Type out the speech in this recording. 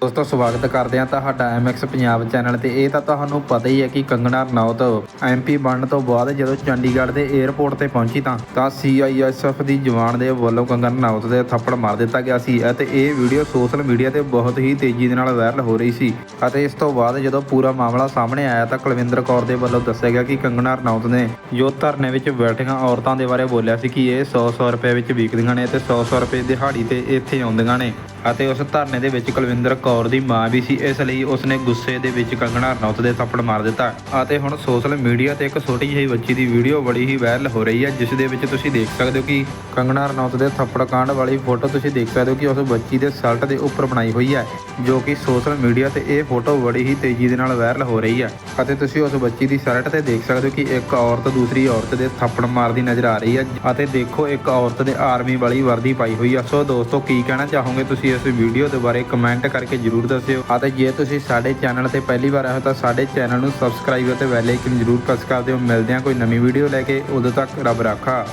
ਦੋਸਤੋ, ਸਵਾਗਤ ਕਰਦੇ ਹਾਂ ਤੁਹਾਡਾ MX ਪੰਜਾਬ ਚੈਨਲ ਤੇ। ਇਹ ਤਾਂ ਤੁਹਾਨੂੰ ਪਤਾ ਹੀ ਹੈ ਕਿ ਕੰਗਣਾ ਰਣੌਤ MP ਬਣਨ ਤੋਂ ਬਾਅਦ ਜਦੋਂ ਚੰਡੀਗੜ੍ਹ ਦੇ 에ਅਰਪੋਰਟ ਤੇ ਪਹੁੰਚੀ ਤਾਂ ਤਾਂ CISF ਦੀ ਜਵਾਨ ਦੇ ਵੱਲੋਂ ਕੰਗਣਾ ਰਣੌਤ ਦੇ ਥੱਪੜ ਮਾਰ ਦਿੱਤਾ ਗਿਆ ਸੀ ਅਤੇ ਇਹ ਵੀਡੀਓ ਸੋਸ਼ਲ ਮੀਡੀਆ ਤੇ ਬਹੁਤ ਹੀ ਤੇਜ਼ੀ ਦੇ ਨਾਲ ਵਾਇਰਲ ਹੋ ਰਹੀ ਸੀ। ਅਤੇ ਇਸ ਤੋਂ ਬਾਅਦ ਜਦੋਂ ਪੂਰਾ ਮਾਮਲਾ ਸਾਹਮਣੇ ਆਇਆ ਤਾਂ ਕੁਲਵਿੰਦਰ ਕੌਰ ਦੇ ਵੱਲੋਂ ਦੱਸਿਆ ਗਿਆ ਕਿ ਕੰਗਣਾ ਰਣੌਤ ਨੇ ਜੋ ਧਰਨੇ ਵਿੱਚ ਬੈਠੀਆਂ ਔਰਤਾਂ ਦੇ ਬਾਰੇ ਬੋਲਿਆ ਸੀ ਕਿ ਇਹ 100-100 ਰੁਪਏ ਵਿੱਚ ਵਿਕਦੀਆਂ ਨੇ ਤੇ 100-100 ਰੁਪਏ ਦਿਹਾੜੀ ਤੇ ਇੱਥੇ ਆਉਂਦੀਆਂ ਨੇ। ਅਤੇ ਉਸ ਧਰਨੇ ਦੇ ਵਿੱਚ ਕੁਲਵਿੰਦਰ ਕੌਰ ਦੀ ਮਾਂ ਵੀ ਸੀ। ਇਸ ਲਈ ਉਸਨੇ ਗੁੱਸੇ ਦੇ ਵਿੱਚ ਕੰਗਣਾ ਰਣੌਤ ਦੇ ਥੱਪੜ ਮਾਰ ਦਿੱਤਾ। ਅਤੇ ਹੁਣ ਸੋਸ਼ਲ ਮੀਡੀਆ ਤੇ ਇੱਕ ਛੋਟੀ ਜਿਹੀ ਬੱਚੀ ਦੀ ਵੀਡੀਓ ਬੜੀ ਹੀ ਵਾਇਰਲ ਹੋ ਰਹੀ ਹੈ, ਜਿਸ ਦੇ ਵਿੱਚ ਤੁਸੀਂ ਦੇਖ ਸਕਦੇ ਹੋ ਕਿ ਕੰਗਣਾ ਰਣੌਤ ਦੇ ਥੱਪੜ ਕਾਂਡ ਵਾਲੀ ਫੋਟੋ ਤੁਸੀਂ ਦੇਖ ਸਕਦੇ ਹੋ ਕਿ ਉਸ ਬੱਚੀ ਦੇ ਸ਼ਰਟ ਦੇ ਉੱਪਰ ਬਣਾਈ ਹੋਈ ਹੈ, ਜੋ ਕਿ ਸੋਸ਼ਲ ਮੀਡੀਆ ਤੇ ਇਹ ਫੋਟੋ ਬੜੀ ਹੀ ਤੇਜ਼ੀ ਦੇ ਨਾਲ ਵਾਇਰਲ ਹੋ ਰਹੀ ਹੈ। ਅਤੇ ਤੁਸੀਂ ਉਸ ਬੱਚੀ ਦੀ ਸ਼ਰਟ ਤੇ ਦੇਖ ਸਕਦੇ ਹੋ ਕਿ ਇੱਕ ਔਰਤ ਦੂਸਰੀ ਔਰਤ ਦੇ ਥੱਪੜ ਮਾਰਦੀ ਨਜ਼ਰ ਆ ਰਹੀ ਹੈ। ਅਤੇ ਦੇਖੋ, ਇੱਕ ਔਰਤ ਦੇ ਆਰਮੀ ਵਾਲੀ ਵਰਦੀ ਪਾਈ ਹੋਈ ਹੈ। ਸੋ ਦੋਸਤੋ, ਕੀ ਕਹਿਣਾ ਚਾਹੋਗੇ ਤੁਸੀਂ ਇਸ ਵੀਡੀਓ ਦੇ ਬਾਰੇ ਕਮੈਂਟ ਕਰਕੇ ਜਰੂਰ ਦੱਸਿਓ। ਅਤੇ ਜੇ ਤੁਸੀਂ ਸਾਡੇ ਚੈਨਲ ਤੇ ਪਹਿਲੀ ਵਾਰ ਆਏ ਹੋ ਤਾਂ ਸਾਡੇ ਚੈਨਲ ਨੂੰ ਸਬਸਕ੍ਰਾਈਬ ਅਤੇ ਬੈਲ ਆਈਕਨ ਜਰੂਰ ਪ੍ਰੈਸ ਕਰ ਦਿਓ। ਮਿਲਦੇ ਹਾਂ ਕੋਈ ਨਵੀਂ ਵੀਡੀਓ ਲੈ ਕੇ। ਉਦੋਂ ਤੱਕ ਰੱਬ ਰਾਖਾ।